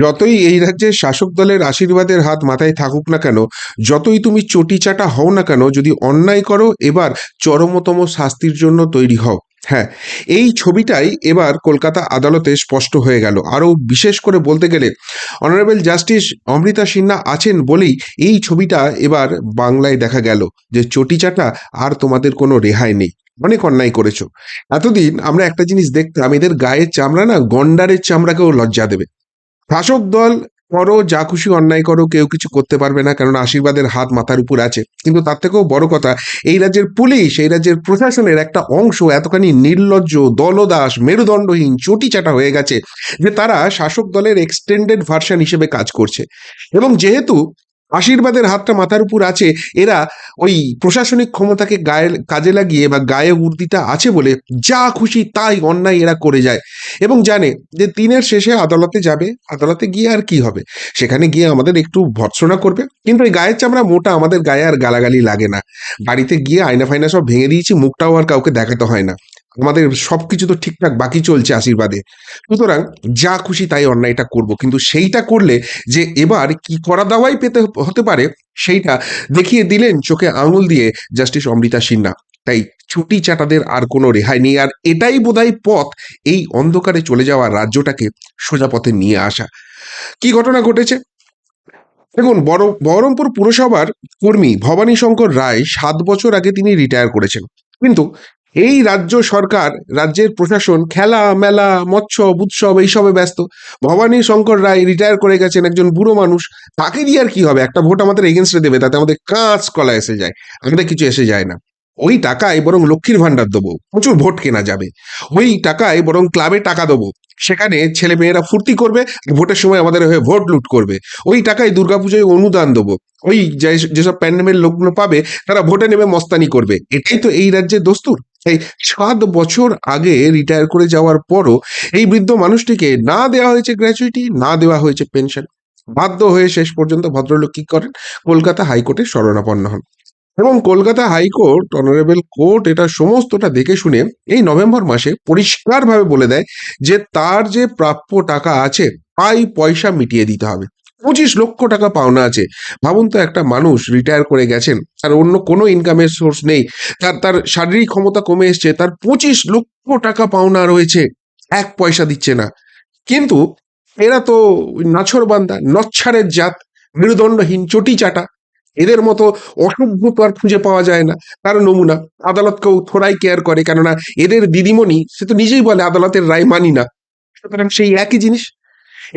যতই এই রাজ্যের শাসক দলের আশীর্বাদের হাত মাথায় থাকুক না কেন, যতই তুমি চটিচাটা হও না কেন, যদি অন্যায় করো, এবার চরমতম শাস্তির জন্য তৈরি হও। হ্যাঁ এই ছবিটাই এবার কলকাতা আদালতে স্পষ্ট হয়ে গেল। আরও বিশেষ করে বলতে গেলে অনারেবল জাস্টিস অমৃতা সিনহা আছেন বলেই এই ছবিটা এবার বাংলায় দেখা গেল যে চটিচাটা আর তোমাদের কোনো রেহাই নেই। অনেক অন্যায় করেছ। এতদিন আমরা একটা জিনিস দেখতাম, এদের গায়ের চামড়া না গন্ডারের চামড়াকেও লজ্জা দেবে। শাসক দল করো, যা খুশি অন্যায় করো, কেউ কিছু করতে পারবে না কারণ আশীর্বাদের হাত মাথার উপর আছে। কিন্তু তার থেকেও বড় কথা, এই রাজ্যের পুলিশ, এই রাজ্যের প্রশাসনের একটা অংশ এতখানি নির্লজ্জ, দলদাস, মেরুদণ্ডহীন, চটিচাটা হয়ে গেছে যে তারা শাসক দলের এক্সটেন্ডেড ভার্সন হিসেবে কাজ করছে। এবং যেহেতু আশীর্বাদের হাতটা মাথার উপর আছে, এরা ওই প্রশাসনিক ক্ষমতাকে গায়ে, কাজে লাগিয়ে বা গায়ে উর্দিটা আছে বলে যা খুশি তাই অন্যায় এরা করে যায় এবং জানে যে দিনের শেষে আদালতে যাবে, আদালতে গিয়ে আর কি হবে? সেখানে গিয়ে আমাদের একটু ভর্ৎসনা করবে। কিন্তু ওই গায়ের চামড়া মোটা আমাদের গায়ে আর গালাগালি লাগে না। বাড়িতে গিয়ে আয়না ফায়না সব ভেঙে দিয়েছি, মুখটাও আর কাউকে দেখাতে হয় না। আমাদের সবকিছু তো ঠিকঠাক বাকি চলছে আশীর্বাদে। সুতরাং যা খুশি তাই অন্যায়টা করব। কিন্তু সেইটা করলে যে এবার কি করা দাওয়াই পেতে হতে পারে, সেইটা দেখিয়ে দিলেন চোখে আঙুল দিয়ে জাস্টিস অমৃতা সিনহা। তাই ছুটি চাটাদের আর কোনো রেহাই নেই। আর এটাই বোধহয় পথ এই অন্ধকারে চলে যাওয়া রাজ্যটাকে সোজা পথে নিয়ে আসা। কি ঘটনা ঘটেছে? দেখুন বহরমপুর পুরসভার কর্মী ভবানী শঙ্কর রায় সাত বছর আগে তিনি রিটায়ার করেছেন। কিন্তু এই রাজ্য সরকার, রাজ্যের প্রশাসন, খেলা, মেলা মৎস্য উৎসব, এইসবে ব্যস্ত। ভবানী শঙ্কর রায় রিটায়ার করে গেছেন একজন বুড়ো মানুষ। তাকে দিয়ে আর কি হবে? একটা ভোট আমাদের এগেনস্টে দেবে, তাতে আমাদের কাঁচ কলা এসে যায়, আমাদের কিছু এসে যায় না। ওই টাকায় বরং লক্ষ্মীর ভান্ডার দেবো, প্রচুর ভোট কেনা যাবে। ওই টাকায় বরং ক্লাবে টাকা দেবো। সেখানে ছেলে মেয়েরা ফুর্তি করবে ভোটের সময় আমাদের হয়ে ভোট লুট করবে। ওই টাকায় দুর্গাপুজোয় অনুদান দেবো। ওই যেসব প্যান্ডেমের লোকগুলো পাবে, তারা ভোটে নেমে মস্তানি করবে। এটাই তো এই রাজ্যের দস্তুর। তাই সাত বছর আগে রিটায়ার করে যাওয়ার পরও এই বৃদ্ধ মানুষটিকে না দেওয়া হয়েছে গ্র্যাচুইটি না দেওয়া হয়েছে পেনশন বাধ্য হয়ে শেষ পর্যন্ত ভদ্রলোক কি করেন? কলকাতা হাইকোর্টে শরণাপন্ন হন। এবং কলকাতা হাইকোর্ট অনারেবল কোর্ট এটা সমস্তটা দেখে শুনে এই নভেম্বর মাসে পরিষ্কারভাবে বলে দেয় যে তার যে প্রাপ্য টাকা আছে, তাই পয়সা মিটিয়ে দিতে হবে। পঁচিশ লক্ষ টাকা পাওনা আছে। ভাবুন তো, একটা মানুষ রিটায়ার করে গেছেন, তার অন্য কোনো ইনকামের সোর্স নেই, তার তার শারীরিক ক্ষমতা কমে এসছে, তার পঁচিশ লক্ষ টাকা পাওনা রয়েছে, এক পয়সা দিচ্ছে না। কিন্তু এরা তো নাছর বান্দা নচ্ছারের জাত, মেরুদণ্ডহীন চটি চাটা এদের মতো অসভ্য তো আর খুঁজে পাওয়া যায় না। তার নমুনা আদালতকেও থোড়াই কেয়ার করে, কেননা এদের দিদিমণি, সে তো নিজেই বলে আদালতের রায় মানি না। সুতরাং সেই একই জিনিস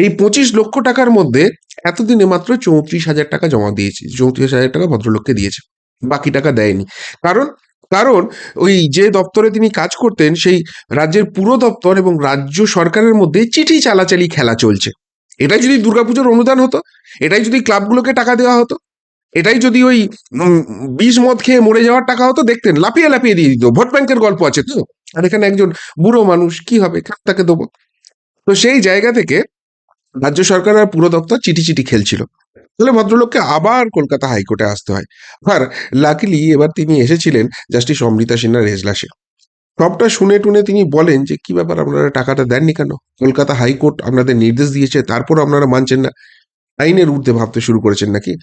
এই পঁচিশ লক্ষ টাকার মধ্যে এতদিনে মাত্র চৌত্রিশ হাজার টাকা জমা দিয়েছে, চৌত্রিশ হাজার টাকা ভদ্রলোককে দিয়েছে, বাকি টাকা দেয়নি। কারণ কারণ ওই যে দপ্তরে তিনি কাজ করতেন, সেই রাজ্যের পুরো দপ্তর এবং রাজ্য সরকারের মধ্যে চিঠি চালাচালি খেলা চলছে। এটাই যদি দুর্গাপুজোর অনুদান হতো, এটাই যদি ক্লাবগুলোকে টাকা দেওয়া হতো, এটাই যদি ওই বিষ মদ খেয়ে মরে যাওয়ার টাকা হতো, দেখতেন লাপিয়ে লাপিয়ে দিয়ে দিত। ভোট ব্যাংকের গল্প আছে তো? আর এখানে একজন বুড়ো মানুষ, কি হবে? তাকে দেবো? তো সেই জায়গা থেকে রাজ্য সরকার আর পুরো দপ্তর চিঠি চিঠি খেলছিল। তাহলে ভদ্রলোককে আবার কলকাতা হাইকোর্টে আসতে হয়। আর লাকিলি এবার তিনি এসেছিলেন জাস্টিস অমৃতা সিনহার এজলাসে। সবটা শুনে টুনে তিনি বলেন যে, কি ব্যাপার, আপনারা টাকাটা দেননি কেন? কলকাতা হাইকোর্ট আপনাদের নির্দেশ দিয়েছে তারপর আপনারা মানছেন না। আইনের ঊর্ধ্বে ভাবতে শুরু করেছেন নাকি?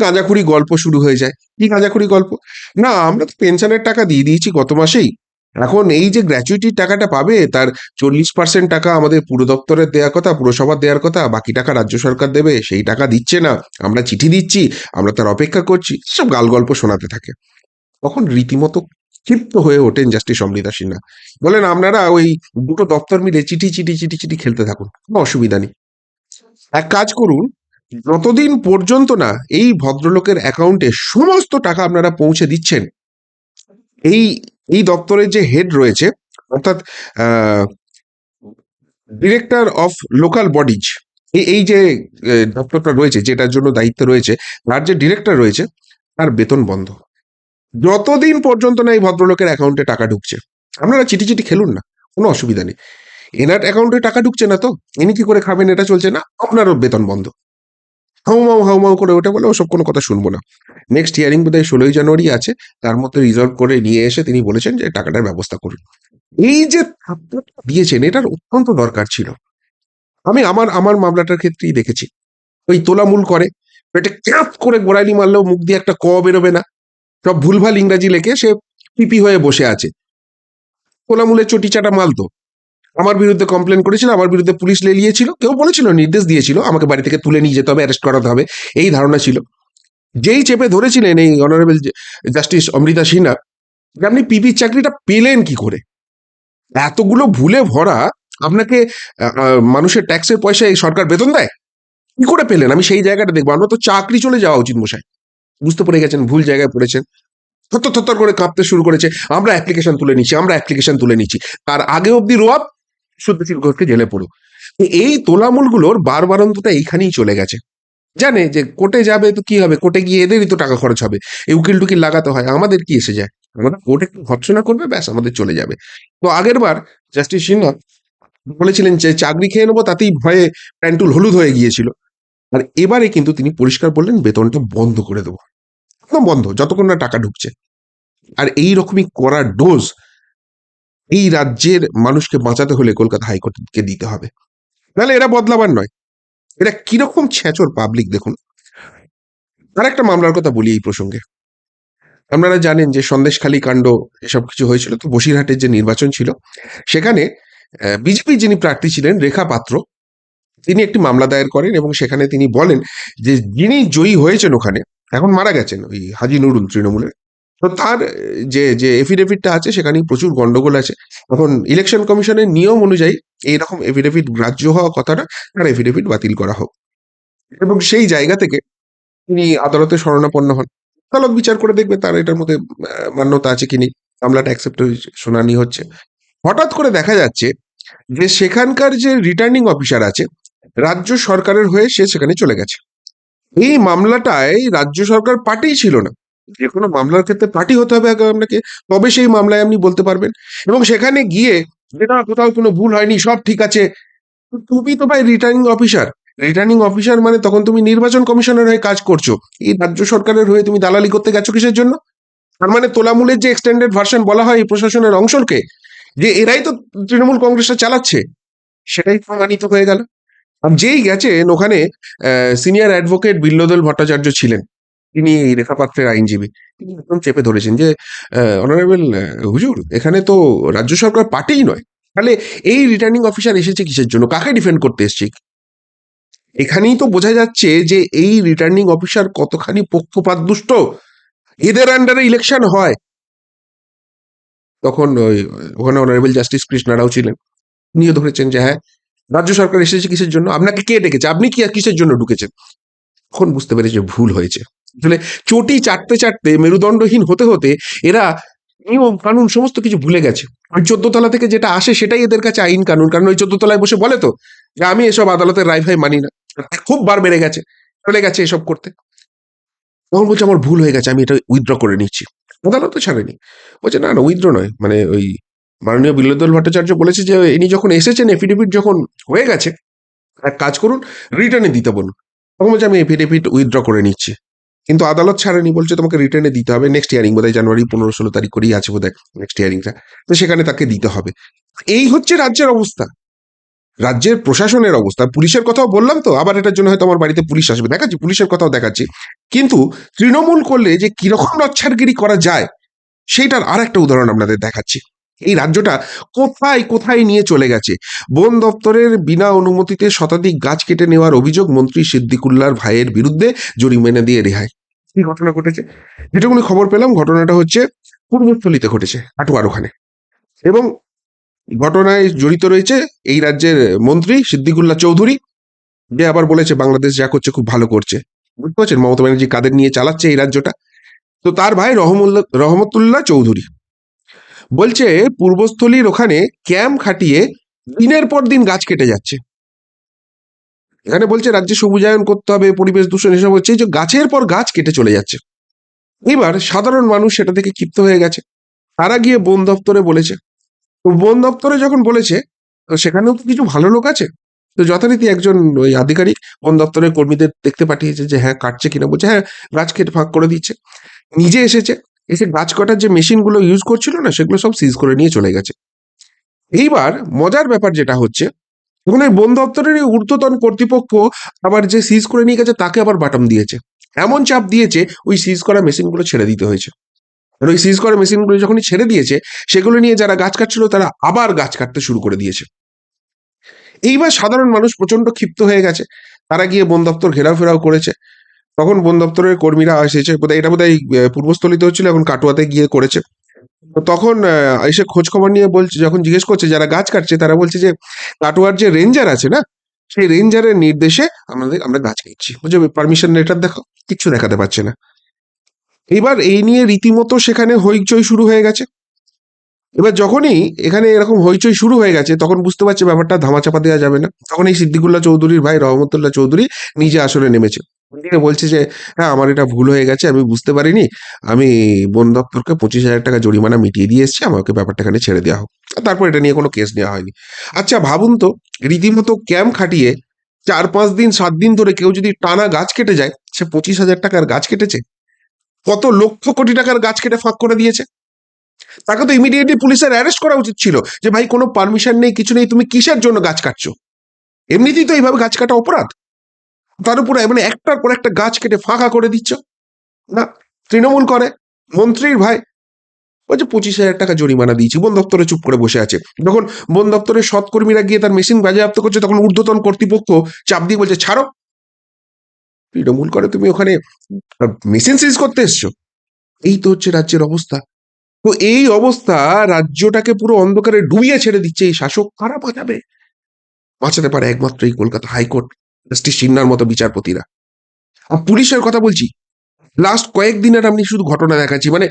গাঁজাখুরি গল্প শুরু হয়ে যায়। কি গাঁজাখুরি গল্প? না, আমরা তো পেনশনের টাকা দিয়ে দিয়েছি গত মাসেই। এখন এই যে গ্র্যাচুইটির টাকাটা পাবে, তার চল্লিশ পার্সেন্ট টাকা আমাদের পুরো দপ্তরের দেওয়ার কথা, পুরসভার দেওয়ার কথা, বাকি টাকা রাজ্য সরকার দেবে, সেই টাকা দিচ্ছে না। আমরা চিঠি দিচ্ছি, আমরা তার অপেক্ষা করছি, সব গাল গল্প শোনাতে থাকে। তখন রীতিমতো ক্ষিপ্ত হয়ে ওঠেন জাস্টিস অমৃতা সিনহা। বলেন, আপনারা ওই দুটো দপ্তর মিলে চিঠি চিঠি চিঠি চিঠি খেলতে থাকুন, কোনো অসুবিধা নেই। এক কাজ করুন, যতদিন পর্যন্ত না এই ভদ্রলোকের অ্যাকাউন্টে সমস্ত টাকা আপনারা পৌঁছে দিচ্ছেন, এই এই দপ্তরের যে হেড রয়েছে, অর্থাৎ ডিরেক্টর অফ লোকাল বডিজ এই যে দপ্তরটা রয়েছে, যেটার জন্য দায়িত্ব রয়েছে, তার যে ডিরেক্টর রয়েছে, তার বেতন বন্ধ। যতদিন পর্যন্ত না এই ভদ্রলোকের অ্যাকাউন্টে টাকা ঢুকছে, আপনারা চিঠি চিঠি খেলুন না, কোনো অসুবিধা নেই। এনার অ্যাকাউন্টে টাকা ঢুকছে না তো, ইনি কি করে খাবেন, এটা চলছে না, আপনারও বেতন বন্ধ। হাউমাউ হাউমাউ করে ওঠে বলে ওসব কোনো কথা শুনব না। নেক্সট হিয়ারিং বোধহয় ষোলোই জানুয়ারি আছে, তার মধ্যে রিজলভ করে নিয়ে এসে তিনি বলেছেন যে টাকাটার ব্যবস্থা করুন। এই যে দিয়েছেন, এটার অত্যন্ত দরকার ছিল। আমি আমার আমার মামলাটার ক্ষেত্রেই দেখেছি। ওই তোলামূল করে, পেটে ক্যাপ করে গোড়ালি মারলেও মুখ দিয়ে একটা ক বেরোবে না। সব ভুলভাল ইংরাজি লেখে সে পিপি হয়ে বসে আছে। তোলামূলের চটি চাটা মাল তো আমার বিরুদ্ধে কমপ্লেন করেছিল, আমার বিরুদ্ধে পুলিশ লেলিয়েছিল কেউ বলেছিল, নির্দেশ দিয়েছিল, আমাকে বাড়ি থেকে তুলে নিয়ে যেতে হবে অ্যারেস্ট করাতে হবে, এই ধারণা ছিল। যেই চেপে ধরেছিলেন এই অনারেবল জাস্টিস অমৃতা সিনহা আপনি পিপির চাকরিটা পেলেন কি করে? এতগুলো ভুলে ভরা আপনাকে মানুষের ট্যাক্সের পয়সা এই সরকার বেতন দেয়? কি করে পেলেন? আমি সেই জায়গাটা দেখব, আমরা তো চাকরি চলে যাওয়া উচিত মশাই। বুঝতে পেরে গেছেন, ভুল জায়গায় পড়েছেন। থর থর করে কাঁপতে শুরু করেছে, আমরা অ্যাপ্লিকেশন তুলে নিচ্ছি, আমরা অ্যাপ্লিকেশন তুলে নিচ্ছি। তার আগে অব্দি রোয়াব শুদ্ধশীল ঘোষকে জেলে পড়ো এই তোলামূলগুলোর বারবারন্তটা এইখানেই চলে গেছে। জানে যে কোর্টে যাবে তো কি হবে? কোর্টে গিয়ে এদেরই তো টাকা খরচ হবে। এই উকিল টুকিল লাগাতে হয়। আমাদের কি এসে যায়? আমাদের কোর্ট একটু ভৎসনা করবে, ব্যাস আমাদের চলে যাবে। তো আগের বার জাস্টিস সিনহা বলেছিলেন যে চাকরি খেয়ে নেব তাতেই ভয়ে প্যান্টুল হলুদ হয়ে গিয়েছিল। আর এবারে কিন্তু তিনি পরিষ্কার বললেন, বেতনটা বন্ধ করে দেবো। একদম বন্ধ, যতক্ষণ না টাকা ঢুকছে। আর এই রকমই করা ডোজ এই রাজ্যের মানুষকে বাঁচাতে হলে কলকাতা হাইকোর্টকে দিতে হবে। নাহলে এরা বদলাবার নয়। এরা কীরকম ছেঁচর পাবলিক দেখুন। আর একটা মামলার কথা বলি এই প্রসঙ্গে। আপনারা জানেন যে সন্দেশখালী কাণ্ড এসব কিছু হয়েছিল তো বসিরহাটের যে নির্বাচন ছিল, সেখানে বিজেপি যিনি প্রার্থী ছিলেন, রেখা পাত্র, তিনি একটি মামলা দায়ের করেন এবং সেখানে তিনি বলেন যে যিনি জয়ী হয়েছেন ওখানে, এখন মারা গেছেন ওই হাজি নুরুল তৃণমূলের তো তার যে যে এফিডেভিটটা আছে সেখানে প্রচুর গন্ডগোল আছে। এখন ইলেকশন কমিশনের নিয়ম অনুযায়ী এইরকম এফিডেভিট গ্রাহ্য হওয়া কথাটা তার এফিডেভিট বাতিল করা হোক। এবং সেই জায়গা থেকে তিনি আদালতে শরণাপন্ন হন। আদালত বিচার করে দেখবে তার এটার মধ্যে মান্যতা আছে কি নেই। মামলাটা অ্যাকসেপ্ট শুনানি হচ্ছে। হঠাৎ করে দেখা যাচ্ছে যে সেখানকার যে রিটার্নিং অফিসার আছে, রাজ্য সরকারের হয়ে সে সেখানে চলে গেছে। এই মামলাটায় রাজ্য সরকার পার্টিই ছিল না। যে কোনো মামলার ক্ষেত্রে পার্টি হতে হবে আগে আপনাকে, তবে সেই মামলায় আপনি বলতে পারবেন। এবং সেখানে গিয়ে যে না, কোথাও কোনো ভুল হয়নি, সব ঠিক আছে। তুমি তো ভাই রিটার্নিং অফিসার রিটার্নিং অফিসার মানে তখন তুমি নির্বাচন কমিশনের হয়ে কাজ করছ। এই রাজ্য সরকারের হয়ে তুমি দালালি করতে গেছো কিসের জন্য? তার মানে তোলামূলের যে এক্সটেন্ডেড ভার্সন বলা হয় এই প্রশাসনের অংশকে, যে এরাই তো তৃণমূল কংগ্রেসটা চালাচ্ছে, সেটাই প্রমাণিত হয়ে গেল। আর যেই গেছেন ওখানে সিনিয়র অ্যাডভোকেট বিল্লদল ভট্টাচার্য ছিলেন। তিনি এই রেখাপাত্রের আইনজীবী। তিনি একদম চেপে ধরেছেন যে অনারেবল হুজুর, এখানে তো রাজ্য সরকার পার্টিই নয়। তাহলে এই রিটার্নিং অফিসার এসেছে কিসের জন্য? কাকে ডিফেন্ড করতে এসছে? এখানেই তো বোঝা যাচ্ছে যে এই রিটার্নিং অফিসার কতখানি পক্ষপাত দুষ্ট এদের আন্ডারে ইলেকশন হয়। তখন ওই, ওখানে অনারেবল জাস্টিস কৃষ্ণা রাও ছিলেন। উনিও ধরেছেন যে হ্যাঁ রাজ্য সরকার এসেছে কিসের জন্য? আপনাকে কে ডেকেছে? আপনি কি কিসের জন্য ঢুকেছেন? তখন বুঝতে পেরেছে ভুল হয়েছে। আসলে চটি চাটতে চাটতে, মেরুদণ্ডহীন হতে হতে এরা নিয়ম কানুন সমস্ত কিছু ভুলে গেছে। ওই চোদ্দ তলা থেকে যেটা আসে সেটাই এদের কাছে আইন কানুন। কারণ ওই তলায় বসে বলে তো যে, আমি এসব আদালতের রায় ফাই মানি না। খুব বার বেড়ে গেছে, চলে গেছে এসব করতে। তখন বলছে, আমার ভুল হয়ে গেছে, আমি এটা উইথড্র করে নিচ্ছি। আদালত ছাড়েনি। বলছে, না না উইথড্র নয়। মানে ওই মাননীয় বিল্লদল ভট্টাচার্য বলেছে যে, ইনি যখন এসেছেন এফিডেভিট যখন হয়ে গেছে, এক কাজ করুন রিটার্নে দিতে বলুন। তখন বলছে, আমি এফিডেভিট উইথড্র করে নিচ্ছি। কিন্তু আদালত ছাড়েনি, বলছে, তোমাকে রিটার্নে দিতে হবে। নেক্সট ইয়ারিং বোধহয় জানুয়ারি পনেরো ষোলো তারিখ করেই আছে বোধহয় নেক্সট ইয়ারিংটা তো সেখানে তাকে দিতে হবে। এই হচ্ছে রাজ্যের অবস্থা। রাজ্যের প্রশাসনের অবস্থা। পুলিশের কথাও বললাম তো, আবার এটার জন্য হয়তো আমার বাড়িতে পুলিশ আসবে। দেখাচ্ছি, পুলিশের কথাও দেখাচ্ছি। কিন্তু তৃণমূল করলে যে কীরকম নচ্ছারগিরি করা যায় সেইটার আর একটা উদাহরণ আপনাদের দেখাচ্ছি। এই রাজ্যটা কোথায় কোথায় নিয়ে চলে গেছে? বন দপ্তরের বিনা অনুমতিতে শতাধিক গাছ কেটে নেওয়ার অভিযোগ মন্ত্রী সিদ্দিকুল্লার ভাইয়ের বিরুদ্ধে জরিমানা দিয়ে রেহাই। কি ঘটনা ঘটেছে? যেটুকুনি খবর পেলাম, ঘটনাটা হচ্ছে পূর্বস্থলিতে ঘটেছে আটোয়ার ওখানে এবং ঘটনায় জড়িত রয়েছে এই রাজ্যের মন্ত্রী সিদ্দিকুল্লাহ চৌধুরী। যে আবার বলেছে, বাংলাদেশ যা করছে খুব ভালো করছে। বুঝতে পারছেন? মমতা ব্যানার্জি কাদের নিয়ে চালাচ্ছে এই রাজ্যটা? তো তার ভাই রহমুল্লাহ রহমতুল্লাহ চৌধুরী। বলছে, পূর্বস্থলীর ওখানে ক্যাম্প খাটিয়ে দিনের পর দিন গাছ কেটে যাচ্ছে। এখানে বলছে, রাজ্যে সবুজায়ন করতে হবে, পরিবেশ দূষণ এসব হচ্ছে। যে গাছের পর গাছ কেটে চলে যাচ্ছে। এবার সাধারণ মানুষ সেটা থেকে ক্ষিপ্ত হয়ে গেছে। তারা গিয়ে বন দপ্তরে বলেছে। তো বন দপ্তরে যখন বলেছে, তো সেখানেও তো কিছু ভালো লোক আছে। তো যথারীতি একজন ওই আধিকারিক বন দপ্তরের কর্মীদের দেখতে পাঠিয়েছে যে হ্যাঁ কাটছে কিনা? বলছে হ্যাঁ গাছ কেটে ফাঁক করে দিচ্ছে। নিজে এসেছে। এসে গাছ কাটার যে মেশিনগুলো ইউজ করছিল না, সেগুলো সব সিজ করে নিয়ে চলে গেছে। এইবার মজার ব্যাপার যেটা হচ্ছে তখন ওই বন দপ্তরের এই ঊর্ধ্বতন কর্তৃপক্ষ আবার যে সিজ করে নিয়ে গেছে, তাকে আবার বাটম দিয়েছে। এমন চাপ দিয়েছে, ওই সিজ করা মেশিনগুলো ছেড়ে দিতে হয়েছে। আর ওই সিজ করা মেশিনগুলো যখনই ছেড়ে দিয়েছে, সেগুলো নিয়ে যারা গাছ কাটছিল, তারা আবার গাছ কাটতে শুরু করে দিয়েছে। এইবার সাধারণ মানুষ প্রচণ্ড ক্ষিপ্ত হয়ে গেছে। তারা গিয়ে বন দপ্তর ঘেরাও ফেরাও করেছে। তখন বন দপ্তরের কর্মীরা এসেছে, বোধহয় এটা বোধহয় পূর্বস্থলিতে হচ্ছিল এখন কাটোয়াতে গিয়ে করেছে। তো তখন এসে খোঁজ খবর নিয়ে বলছে, যখন জিজ্ঞেস করছে, যারা গাছ কাটছে, তারা বলছে যে, কাটোয়ার যে রেঞ্জার আছে না, সেই রেঞ্জারের নির্দেশে আমাদের, আমরা গাছ কাটছি। বুঝে পারমিশন লেটার দেখো, কিচ্ছু দেখাতে পারছে না। এবার এই নিয়ে রীতিমতো সেখানে হইচই শুরু হয়ে গেছে। এবার যখনই এখানে এরকম হইচই শুরু হয়ে গেছে, তখন বুঝতে পারছে ব্যাপারটা ধামাচাপা দেওয়া যাবে না। তখন এই সিদ্দিকুল্লাহ চৌধুরীর ভাই রহমতুল্লাহ চৌধুরী নিজে আসলে নেমেছে। দিয়ে বলছে যে হ্যাঁ আমার এটা ভুল হয়ে গেছে, আমি বুঝতে পারিনি। আমি বন দপ্তরকে পঁচিশ হাজার টাকা জরিমানা মিটিয়ে দিয়ে এসেছি, আমাকে ব্যাপারটা এখানে ছেড়ে দেওয়া হোক। তারপর এটা নিয়ে কোনো কেস নেওয়া হয়নি। আচ্ছা ভাবুন তো, রীতিমতো ক্যাম্প খাটিয়ে চার পাঁচ দিন, সাত দিন ধরে কেউ যদি টানা গাছ কেটে যায়, সে পঁচিশ হাজার টাকার গাছ কেটেছে? কত লক্ষ কোটি টাকার গাছ কেটে ফাঁক করে দিয়েছে? তাকে তো ইমিডিয়েটলি পুলিশের অ্যারেস্ট করা উচিত ছিল যে, ভাই, কোনো পারমিশন নেই, কিছু নেই, তুমি কিসের জন্য গাছ কাটছো? এমনিতেই তো এইভাবে গাছ কাটা অপরাধ। তার উপরে মানে একটার পর একটা গাছ কেটে ফাঁকা করে দিচ্ছ। না, তৃণমূল করে, মন্ত্রীর ভাই। বলছে, পঁচিশ হাজার টাকা জরিমানা দিয়েছি, বন দপ্তরে চুপ করে বসে আছে। যখন বন দপ্তরের সৎকর্মীরা গিয়ে তার মেশিন বাজেয়াপ্ত করছে, তখন ঊর্ধ্বতন কর্তৃপক্ষ চাপ দিয়ে বলছে, ছাড়ো। তৃণমূল করে তুমি ওখানে মেশিন সিজ করতে এসছো। এই তো হচ্ছে রাজ্যের অবস্থা। তো এই অবস্থা রাজ্যটাকে পুরো অন্ধকারে ডুবিয়ে ছেড়ে দিচ্ছে, এই শাসক কারা বাঁচাবে? বাঁচাতে পারে একমাত্র এই কলকাতা হাইকোর্ট। জাস্টিস সিন্নার মতো বিচারপতিরা। আর পুলিশের কথা বলছি লাস্ট কয়েকদিনের আমি শুধু ঘটনা দেখাচ্ছি মানে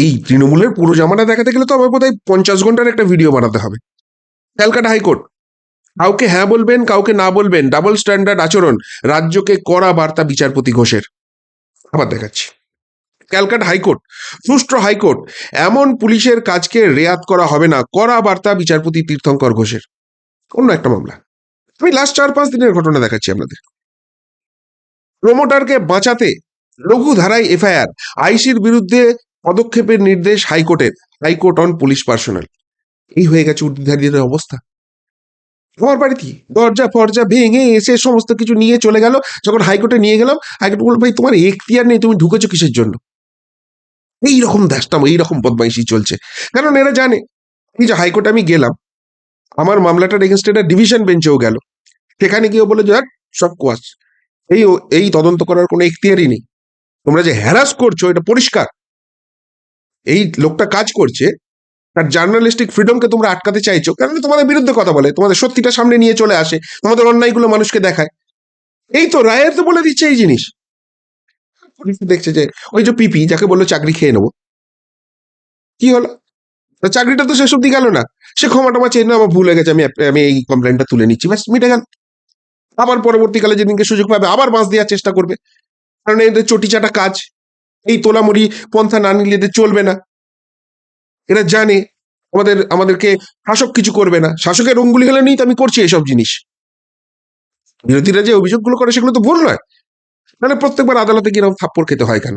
এই তৃণমূলের পুরো জামানা দেখাতে গেলে তো আমার বোধ হয় পঞ্চাশ ঘণ্টার একটা ভিডিও বানাতে হবে। ক্যালকাটা হাইকোর্ট কাউকে হ্যাঁ বলবেন, কাউকে না বলবেন ডাবল স্ট্যান্ডার্ড আচরণ, রাজ্যকে কড়া বার্তা বিচারপতি ঘোষের। আবার দেখাচ্ছি। ক্যালকাটা হাইকোর্ট সুষ্ঠু হাইকোর্ট এমন পুলিশের কাজকে রেয়াত করা হবে না, কড়া বার্তা বিচারপতি তীর্থঙ্কর ঘোষের। অন্য একটা মামলা। আমি লাস্ট চার, পাঁচ দিনের ঘটনা দেখাচ্ছি আপনাদের। প্রমোটারকে বাঁচাতে লঘু ধারায় এফআইআর, আইসির বিরুদ্ধে পদক্ষেপের নির্দেশ হাইকোর্টের, হাইকোর্ট অন পুলিশ পার্সোনাল। এই হয়ে গেছে উর্দিধারীদের অবস্থা। আমার বাড়িতে দরজা, ফরজা ভেঙে এসে সমস্ত কিছু নিয়ে চলে গেল, যখন হাইকোর্টে নিয়ে গেলাম, হাইকোর্ট বলল, ভাই, তোমার এখতিয়ার নেই, তুমি ঢুকেছো কিসের জন্য? এইরকম দাসতাম, এইরকম বদমাইশি চলছে। কারণ এরা জানে, এই যে হাইকোর্টে আমি গেলাম আমার মামলাটার এগেনস্ট এটা ডিভিশন বেঞ্চেও গেল। সেখানে গিয়ে বলে যে "আর, সব কোয়াশ। এই এই তদন্ত করার কোনো এখতিয়ারই নেই। তোমরা যে হ্যারাস করছ এটা পরিষ্কার। এই লোকটা কাজ করছে তার জার্নালিস্টিক ফ্রিডমকে তোমরা আটকাতে চাইছো কারণ তোমাদের বিরুদ্ধে কথা বলে তোমাদের সত্যিটা সামনে নিয়ে চলে আসে তোমাদের অন্যায়গুলো মানুষকে দেখায়। এই তো রায়ের তো বলে দিচ্ছে এই জিনিস। দেখছে যে ওই যে পিপি যাকে বলল চাকরি খেয়ে নেব। কি হলো? তা চাকরিটা তো শেষ অব্দি গেল না। সে ক্ষমা টমা চেয়ে না, আমার ভুল হয়ে গেছে, আমি আমি এই কমপ্লেনটা তুলে নিচ্ছি। ব্যাস, মিটে গেল। আবার পরবর্তীকালে যেদিনকে সুযোগ পাবে, আবার বাঁশ দেওয়ার চেষ্টা করবে। কারণ এদের চটিচাটা কাজ। এই তোলামুড়ি পন্থা না নিলে এদের চলবে না। এরা জানে আমাদের, আমাদেরকে শাসক কিছু করবে না। শাসকের অঙ্গুলি গেলে নেই তো আমি করছি এসব জিনিস। বিরোধীরা যে অভিযোগগুলো করে সেগুলো তো ভুল নয়। মানে প্রত্যেকবার আদালতে গিয়ে থাপ্পড় খেতে হয় কেন?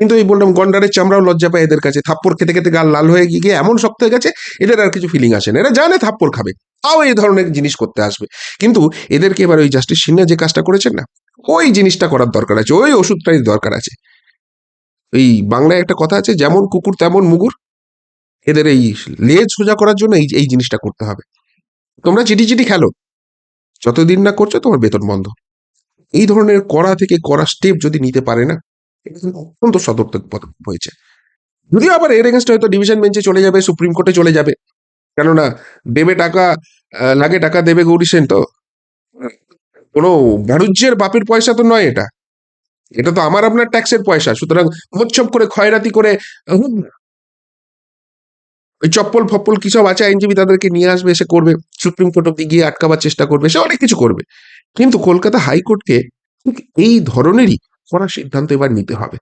কিন্তু এই বললাম গন্ডারের চামড়াও লজ্জা পায় এদের কাছে। থাপ্পড় খেতে খেতে গাল লাল হয়ে গিয়ে এমন শক্ত হয়ে গেছে, এদের আর কিছু ফিলিং আসে না। এরা জানে থাপ্পড় খাবে, তাও এই ধরনের জিনিস করতে আসবে। কিন্তু এদেরকে এবার ওই জাস্টিস সিনহা যে কাজটা করেছেন না, ওই জিনিসটা করার দরকার আছে, ওই ওষুধটাই দরকার আছে। এই বাংলায় একটা কথা আছে, যেমন কুকুর তেমন মুগুর। এদের এই লেজ সোজা করার জন্য এই এই জিনিসটা করতে হবে। তোমরা চিঠি চিঠি খেলো। যতদিন না করছ তোমার বেতন বন্ধ। এই ধরনের কড়া থেকে কড়া স্টেপ যদি নিতে পারে না অত্যন্ত সতর্ক পদক্ষেপ হয়েছে। যদিও আবার এর এগেনস্ট হয়তো ডিভিশন বেঞ্চে চলে যাবে সুপ্রিম কোর্টে চলে যাবে। কেননা দেবে টাকা লাগে টাকা দেবে গৌরী সেন তো। কোনো বাণিজ্যের বাপের পয়সা তো নয় এটা। এটা তো আমার আপনার ট্যাক্সের পয়সা। সুতরাং মোচ্ছপ করে খয়রাতি করে হুম, ওই চপ্পল ফপ্পল কি সব আছে আইনজীবী তাদেরকে নিয়ে আসবে এসে করবে। সুপ্রিম কোর্ট অব্দি গিয়ে আটকাবার চেষ্টা করবে সে অনেক কিছু করবে। কিন্তু কলকাতা হাইকোর্টকে ঠিক এই ধরনেরই করা সিদ্ধান্ত এবার নিতে হবে।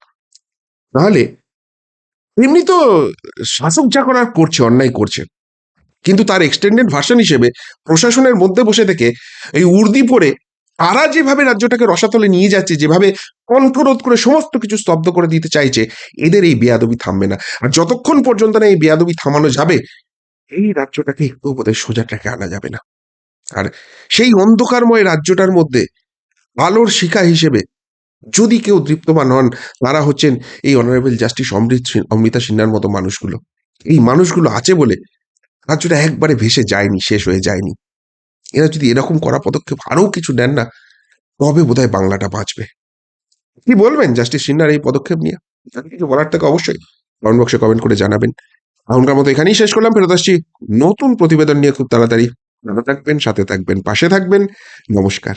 নাহলে এমনি তো শাসক যা করার করছে, অন্যায় করছে। কিন্তু তার এক্সটেন্ডেড ভার্সন হিসেবে প্রশাসনের মধ্যে বসে থেকে এই উর্দি পরে তারা যেভাবে রাজ্যটাকে রসাতলে নিয়ে যাচ্ছে, যেভাবে কণ্ঠরোধ করে সমস্ত কিছু স্তব্ধ করে দিতে চাইছে, এদের এই বেয়াদবি থামবে না। আর যতক্ষণ পর্যন্ত না এই বেয়াদবি থামানো যাবে, এই রাজ্যটাকে একটু বোধহয় সোজা ট্র্যাকে আনা যাবে না। আর সেই অন্ধকারময় রাজ্যটার মধ্যে আলোর শিখা হিসেবে যদি কেউ দৃপ্তমান হন, তারা হচ্ছেন এই অনারেবল জাস্টিস অমৃত অমৃতা সিনহার মতো মানুষগুলো। এই মানুষগুলো আছে বলে রাজ্যটা একবারে ভেসে যায়নি, শেষ হয়ে যায়নি। এরা যদি এরকম করা পদক্ষেপ আরও কিছু নেন না, তবে বোধহয় বাংলাটা বাঁচবে। কি বলবেন জাস্টিস সিনহার এই পদক্ষেপ নিয়ে? কিছু বলার থেকে অবশ্যই। কমেন্ট বক্সে কমেন্ট করে জানাবেন। এখনকার মতো এখানেই শেষ করলাম, ফেরত আসছি নতুন প্রতিবেদন নিয়ে খুব তাড়াতাড়ি। ভালো থাকবেন, সাথে থাকবেন, পাশে থাকবেন। নমস্কার।